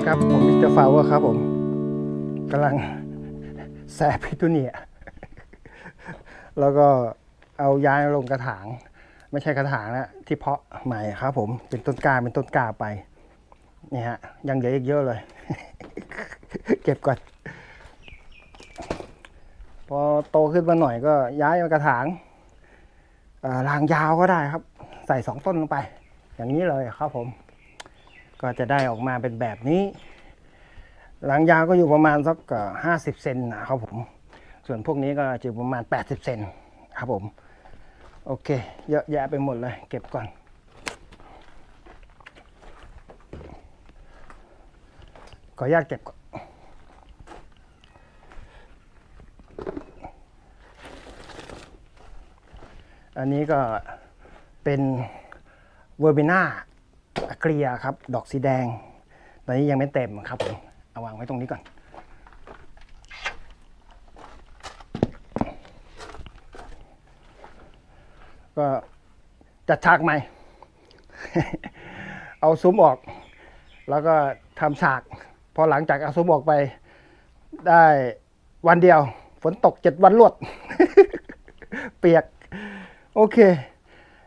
ดีครับ ผมมิสเตอร์ฟาวเวอร์ครับผมกำลังแซพิทูเนีย แล้วก็เอาย้ายลงกระถาง ไม่ใช่กระถางนะที่เพาะใหม่ครับผมเป็นต้นกาเป็นต้นกาไปนี่ฮะยังเหลืออีกเยอะเลย เก็บก่อน พอโตขึ้นมาหน่อยก็ย้ายมากระถางรางยาวก็ได้ครับ ใส่สองต้นลงไป อย่างนี้เลยครับผม ก็จะได้ออกมาเป็นแบบนี้ หลังยาวก็อยู่ประมาณสักห้าสิบเซนนะครับผม ส่วนพวกนี้ก็จะอยู่ประมาณ 80 เซนครับผม โอเค เยอะแยะไปหมดเลย เก็บก่อน ขออนุญาตเก็บก่อนอันนี้ก็เป็นเวอร์บิน่า เกลียครับ ดอกสีแดง ตอนนี้ยังไม่เต็มครับผมเอาวางไว้ตรงนี้ก่อน ก็จัดฉากใหม่ เอาซุ้มออก แล้วก็ทำฉาก พอหลังจากเอาซุ้มออกไป ได้วันเดียว ฝนตกเจ็ดวันรวด เปียก โอเค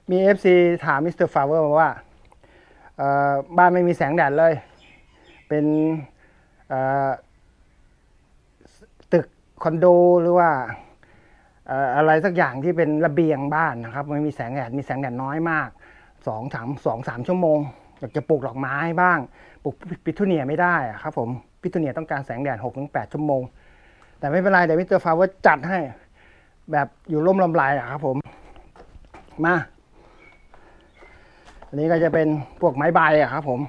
มี FC ถามมิสเตอร์ฟาเวอร์มาว่า บ้านไม่มีแสงแดดเลย เป็นตึกคอนโดหรือว่าอะไรสักอย่างที่เป็นระเบียงบ้านนะครับไม่มีแสงแดดมีแสงแดดน้อยมากสองสามสองสามชั่วโมงอยากจะปลูกดอกไม้บ้างปลูกปิทูเนียไม่ได้อะครับผมปิทูเนียต้องการแสงแดดหกถึงแปดชั่วโมง แต่ไม่เป็นไรเดี๋ยวมิสเตอร์ฟาเวอร์จัดให้แบบอยู่ร่มลำไรอะครับผมมา อันนี้ก็จะเป็นพวกไม้ใบอะครับผม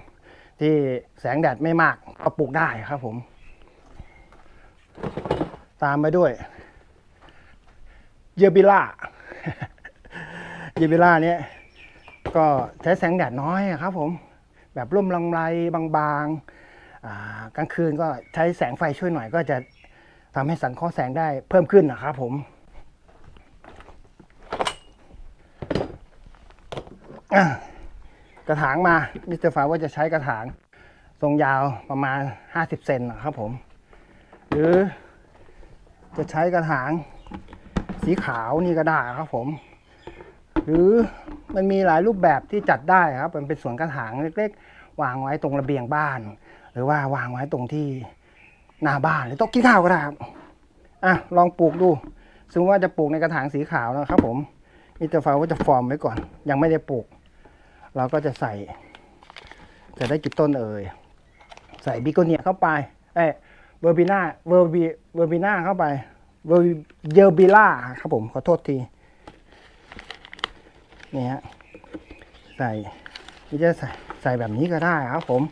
ที่แสงแดดไม่มากก็ปลูกได้ครับผม ตามไปด้วย เยบิล่า เยบิล่าเนี่ยก็ใช้แสงแดดน้อยครับผม แบบร่มลำไรบางๆกลางคืนก็ใช้แสงไฟช่วยหน่อยก็จะทำให้สังเคราะห์แสงได้เพิ่มขึ้นนะครับผมอะ กระถางมามิสเตอร์ฟาว่าจะใช้กระถางทรงยาวประมาณ 50 เซนนะครับผม หรือจะใช้กระถางสีขาวนี่ก็ได้ครับผม หรือมันมีหลายรูปแบบที่จัดได้ครับ มันเป็นสวนกระถางเล็กๆ วางไว้ตรงระเบียงบ้าน หรือว่าวางไว้ตรงที่หน้าบ้านหรือโต๊ะกินข้าวก็ได้ครับอะลองปลูกดูสมมติว่าจะปลูกในกระถางสีขาวนะครับผมมิสเตอร์ฟาว่าจะฟอร์มไว้ก่อน ยังไม่ได้ปลูก เราก็จะใส่ จะได้กี่ต้นเอ่ย ใส่บิโกเนียเข้าไป เอ้เวอร์บิน่าเวอร์บิเวอร์บิน่าเข้าไปเวอร์เยอร์บิล่าครับผม ขอโทษทีนี่ฮะใส่ที่จะใส่ใส่แบบนี้ก็ได้ครับผม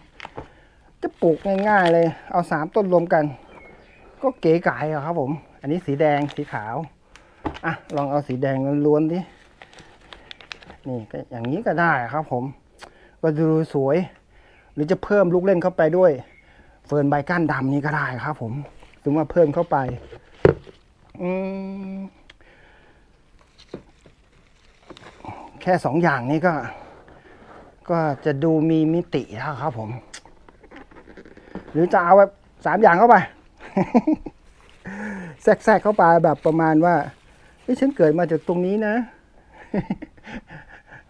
จะปลูกง่ายๆเลย เอาสามต้นรวมกัน ก็เก๋ไก๋ครับผม อันนี้สีแดงสีขาว อะ ลองเอาสีแดงล้วนๆดิ นี่ก็อย่างนี้ก็ได้ครับผม ก็ดูสวย หรือจะเพิ่มลูกเล่นเข้าไปด้วย เฟิร์นใบก้านดำนี่ก็ได้ครับ ผมถึงว่าเพิ่มเข้าไป อืมแค่สองอย่างนี้ก็ ก็จะดูมีมิติแล้วครับผม หรือจะเอาแบบสามอย่างเข้าไป แทรกเข้าไปแบบประมาณว่าเฮ้ยฉันเกิดมาจากตรงนี้นะ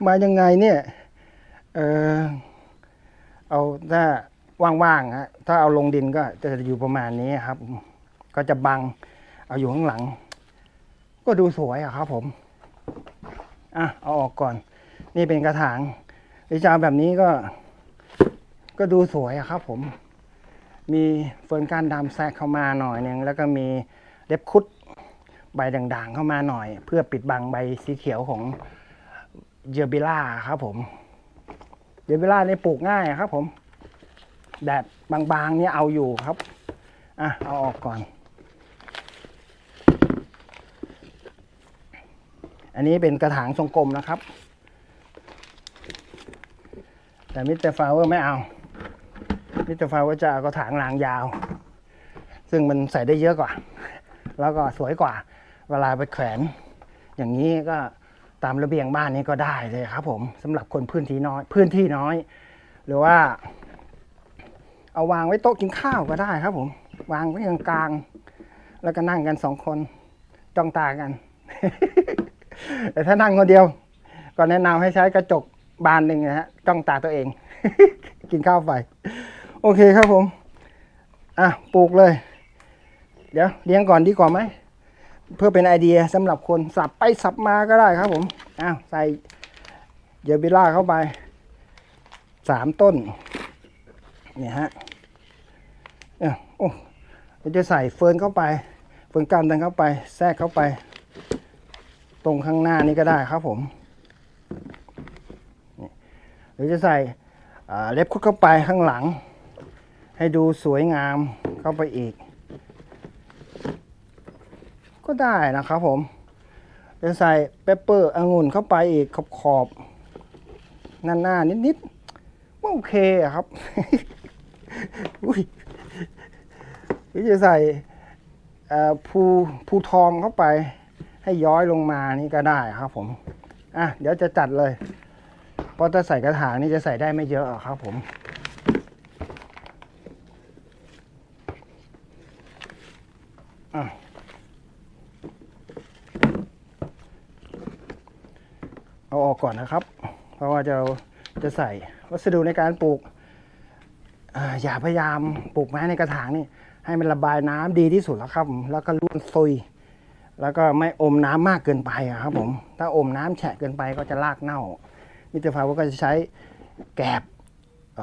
มายังไงเนี่ย เออเอาถ้าว่างๆฮะถ้าเอาลงดินก็จะอยู่ประมาณนี้ครับ ก็จะบัง เอาอยู่ข้างหลัง ก็ดูสวยอะครับ ผมอะเอาออกก่อน นี่เป็นกระถางหรือจะเอาแบบนี้ก็ ก็ดูสวยอะครับ ผม มีเฟิร์นก้านดำแทรกเข้ามาหน่อยนึงแล้วก็มีเล็บคุดใบด่างๆเข้ามาหน่อย เพื่อปิดบังใบสีเขียวของ เยอร์บิล่าครับผม เยอร์บิล่านี่ยปลูกง่ายครับผม แดดบางๆเนี่ยเอาอยู่ครับ อะ เอาออกก่อน อันนี้เป็นกระถางทรงกลมนะครับ แต่มิสเตอร์ฟลาเวอร์ไม่เอา มิสเตอร์ฟลาเวอร์จะเอากระถางรางยาว ซึ่งมันใส่ได้เยอะกว่า แล้วก็สวยกว่า เวลาไปแขวน อย่างนี้ก็ ตามระเบียงบ้านนี้ก็ได้เลยครับ ผมสำหรับคนพื้นที่น้อย พื้นที่น้อย หรือว่า เอาวางไว้โต๊ะกินข้าวก็ได้ครับ ผม วางไว้กลางๆแล้วก็นั่งกันสองคนจ้องตากัน แต่ถ้านั่งคนเดียว ก็แนะนำให้ใช้กระจกบานหนึ่งนะฮะจ้องตาตัวเอง กินข้าวไปโอเคครับผม อะปลูกเลย เดี๋ยวเลี้ยงก่อนดีกว่าไหม เพื่อเป็นไอเดียสำหรับคนสับไปสับมาก็ได้ครับผมอ้าวใส่เยบิล่าเข้าไปสามต้นเนี่ยฮะเนี่ยโอ้เราจะใส่เฟิร์นเข้าไป เฟิร์นกล้ามดันเข้าไป แทรกเข้าไป ตรงข้างหน้านี้ก็ได้ครับผมหรือจะใส่เล็บคุดเข้าไปข้างหลัง ให้ดูสวยงามเข้าไปอีก ก็ได้นะครับผมจะใส่เปปเปอร์องุ่นเข้าไปอีกขอบขอบๆหน้าๆนิดๆก็โอเคครับอุ้ยหรือจะใส่เอ่อภูภูทองเข้าไป ให้ย้อยลงมานี่ก็ได้ครับผมอะเดี๋ยวจะจัดเลยเพราะถ้าใส่กระถางนี่จะใส่ได้ไม่เยอะครับผม อะ เอาออ ก่อนนะครับ เพราะว่าจะจะใส่วัสดุในการปลูกอย่าพยายามปลูกไม้ในกระถางนี่ให้มันระบายน้ำดีที่สุดแล้วครับ แล้วก็ร่วนซุย แล้วก็ไม่อมน้ำมากเกินไปครับผมถ้าอมน้ำแฉะเกินไปก็จะรากเน่ามิเตอร์ฟาวก็จะใช้แกบอ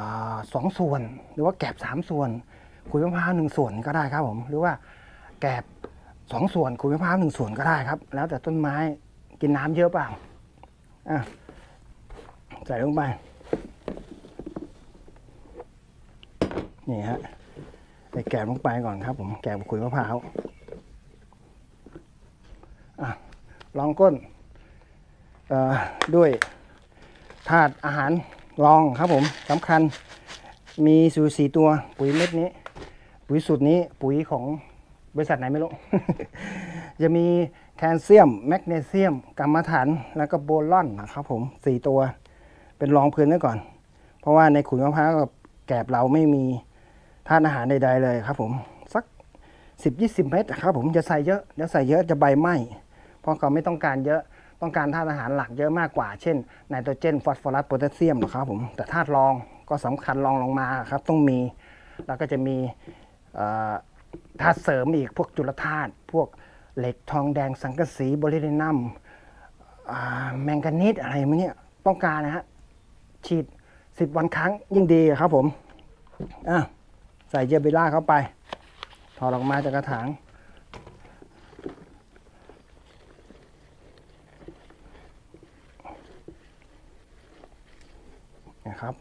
สองส่วน หรือว่าแกบสามส่วนขุยมะพร้าวหนึ่งส่วนก็ได้ครับผมหรือว่าแกบสองส่วนขุยมะพร้าวหนึ่งส่วนก็ได้ครับ แล้วแต่ต้นไม้กินน้ำเยอะเปล่า อะใส่ลงไป นี่ฮะใส่แกบลงไปก่อนครับผม แกบขุยมะพร้าวอะรองก้นด้วยถาดอาหารรองครับผมสำคัญมีสูสีตัวปุ๋ยเม็ดนี้ ปุ๋ยสูตรนี้ปุ๋ยของบริษัทไหนไม่รู้ จะมี แคลเซียม แมกนีเซียมกรรมฐาน แล้วก็โบลอนนะครับผมสี่ตัวเป็นรองพื้นไว้ก่อน เพราะว่าในขุยมะพร้าวกับแกบเราไม่มีธาตุอาหารใดๆเลยครับผม สักสิบยี่สิบเม็ดครับผมจะใส่เยอะเดี๋ยวใส่เยอะจะใบไหม้เพราะเขาไม่ต้องการเยอะต้องการธาตุอาหารหลักเยอะมากกว่า เช่นไนโตรเจน ฟอสฟอรัสโพแทสเซียมนะครับผม แต่ธาตุรองก็สำคัญรองลงมาครับต้องมี แล้วก็จะมีธาตุเสริมอีกพวกจุลธาตุพวก เหล็กทองแดงสังกะสีโบริลินัมแมงกานีสอะไรมาเนี่ยต้องการนะฮะฉีดสิบวันครั้งยิ่งดีครับผมอะใส่เจเบล่าเข้าไป ถอดออกมาจากกระถาง นะครับ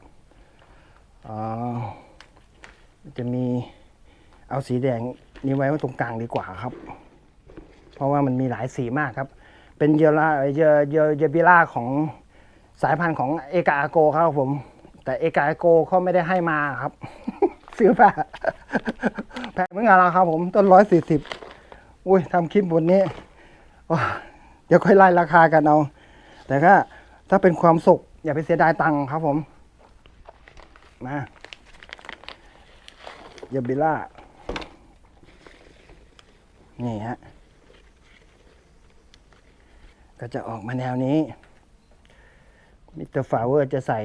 อ่าจะมีเอาสีแดงนี้ไว้ไว้ตรงกลางดีกว่าครับ เพราะว่ามันมีหลายสีมากครับ เป็นเยล่าเยเยเยบิล่าของสายพันธุ์ของเอกาอโกครับผม แต่เอกาอโกเขาไม่ได้ให้มาครับ ซื้อมาแพงเหมือนกันแล้วครับผมต้นร้อยสี่สิบอุ้ยทำคลิปบนนี้เดี๋ยวค่อยไล่ราคากันเอา แต่ก็ถ้าเป็นความสุข อย่าไปเสียดายตังค์ครับผม มาเยบิล่า นี่ฮะ ก็จะออกมาแนวนี้มิสเตอร์ฟาเวอร์จะใส่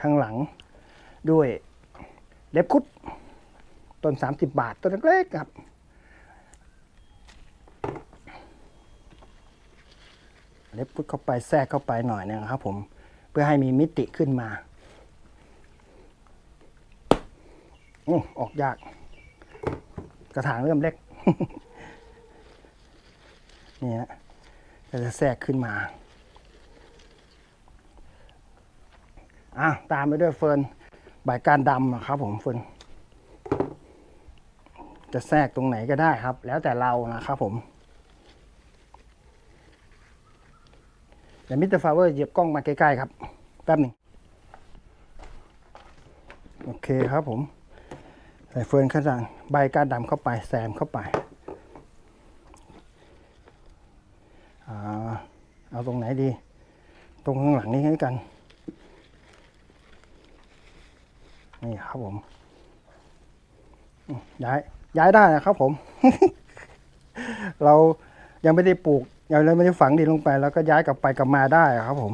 ข้างหลังด้วยเล็บคุดต้น 30 บาทต้นเล็กๆครับ เล็บคุดเข้าไปแทรกเข้าไปหน่อยนึงครับผมเพื่อให้มีมิติขึ้นมาออออกยาก กระถางเริ่มเล็ก นี่ฮะ ก็จะแทรกขึ้นมาอะตามไปด้วยเฟิร์นใบการดำนะครับผมเฟิร์นจะแทรกตรงไหนก็ได้ครับ แล้วแต่เรานะครับผมเดี๋ยวมิสเตอร์ฟาเวอร์เหยียบกล้องมาใกล้ๆครับ แป๊บหนึ่งโอเคครับผม ใส่เฟิร์นข้างใบก้านดำเข้าไปแซมเข้าไปอ่า เอาตรงไหนดี ตรงข้างหลังนี้ให้กันนี่ครับผม ย้ายย้ายได้นะครับผม เรายังไม่ได้ปลูกยังไม่ได้ฝังดินลงไป แล้วก็ย้ายกลับไปกลับมาได้ครับผม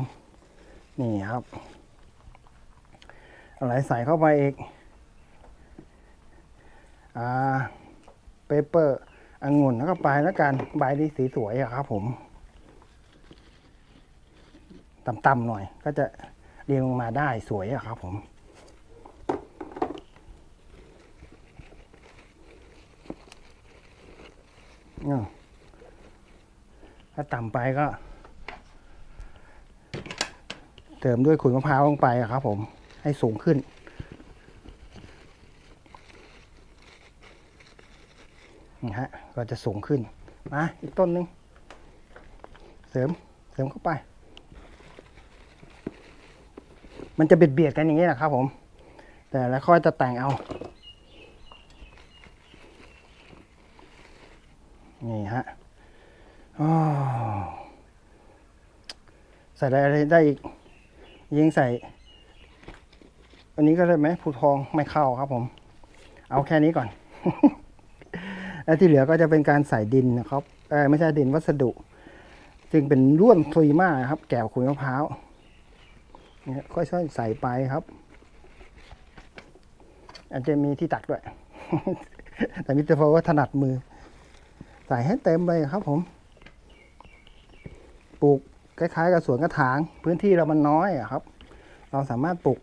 นี่ครับอะไรใส่เข้าไปอีกอ่าเปเปอร์องุ่นแล้วก็ไปแล้วกันใบนี้สีสวยอะครับผม ต่ำๆหน่อย ก็จะเรียงลงมาได้สวยอะครับผมถ้าต่ำไปก็ เติมด้วยขุยมะพร้าวลงไปอะครับผมให้สูงขึ้นนี่ฮะ ก็จะสูงขึ้น มา อีกต้นหนึ่งเสริม เสริมเข้าไป มันจะเบียดเบียดกันอย่างนี้แหละครับผม แต่แล้วค่อยจะแต่งเอา นี่ฮะอ้าวใส่อะไรได้อีก ยิงใส่ อันนี้ก็ได้ไหมผูทองไม่เข้าครับผม เอาแค่นี้ก่อน แล้วที่เหลือก็จะเป็นการใส่ดินนะครับ เออไม่ใช่ดินวัสดุจึงเป็นร่วนซุยมากครับ แก้วขุยมะพร้าว ค่อยๆใส่ไปครับ อาจจะมีที่ตักด้วย แต่มิสเตอร์โฟก็ถนัดมือ ใส่ให้เต็มเลยครับผม ปลูกคล้ายๆ กับสวนกระถาง พื้นที่เรามันน้อยอะครับ เราสามารถปลูก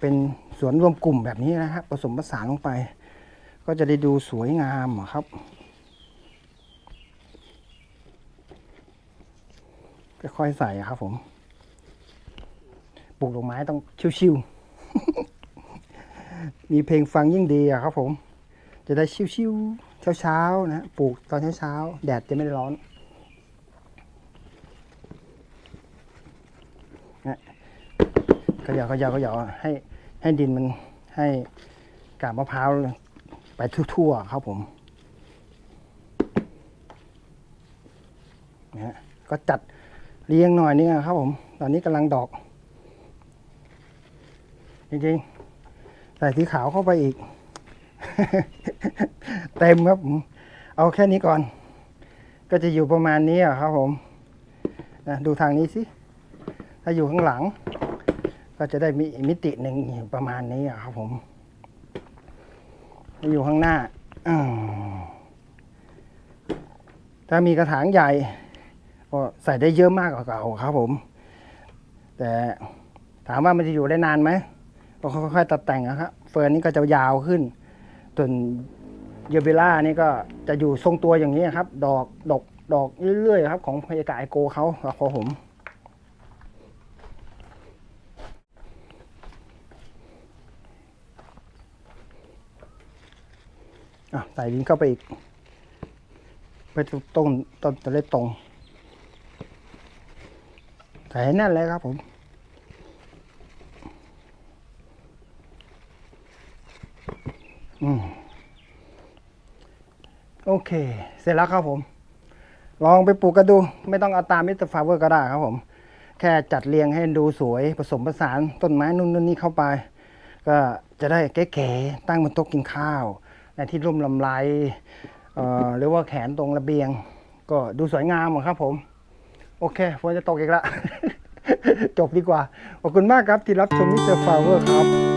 เป็นสวนรวมกลุ่มแบบนี้นะครับผสมผสานลงไป ก็จะได้ดูสวยงามครับ ค่อยๆใส่ครับผม ปลูกดอกไม้ต้องชิวๆ มีเพลงฟังยิ่งดีอะครับผม จะได้ชิวๆเช้าๆนะปลูกตอนเช้าๆแดดจะไม่ได้ร้อนนะก็อย่าก็อย่าก็อย่าให้ให้ดินมันให้กาบมะพร้าวไปทั่วๆครับผมนะฮะก็จัดเรียงหน่อยนึงอะครับผม ตอนนี้กำลังดอก ริงๆ ใส่สีขาวเข้าไปอีก เต็มครับผม เอาแค่นี้ก่อน ก็จะอยู่ประมาณนี้ครับผมดูทางนี้สิ ถ้าอยู่ข้างหลัง ก็จะได้มีมิติหนึ่งประมาณนี้ครับผม ถ้าอยู่ข้างหน้า ถ้ามีกระถางใหญ่ ก็ใส่ได้เยอะมากกว่าเก่าครับผม แต่ถามว่ามันจะอยู่ได้นานไหม ก็ค่อยๆตัดแต่งนะครับเฟิร์นนี่ก็จะยาวขึ้นส่วนเยเบล่านี่ก็จะอยู่ทรงตัวอย่างนี้ครับ ดอกดอกดอกเรื่อยๆครับ ของพยากาไอโกเขาของผมใส่ดินเข้าไปอีก ไปตรงต้นต้นจะได้ตรง ใส่ให้แน่นเลยครับผม อืมโอเค เสร็จแล้วครับผม ลองไปปลูกกันดู ไม่ต้องเอาตามมิสเตอร์ฟาเวอร์ก็ได้ครับผม แค่จัดเรียงให้ดูสวยผสมผสานต้นไม้นู่นนนนี่เข้าไป ก็จะได้เก๋ๆตั้งบนโต๊ะกินข้าว ในที่ร่มลำไรหรือว่าแขนตรงระเบียง ก็ดูสวยงามครับผม โอเคฝนจะตกอีกละจบดีกว่า ขอบคุณมากครับที่รับชมมิสเตอร์ฟาเวอร์ครับ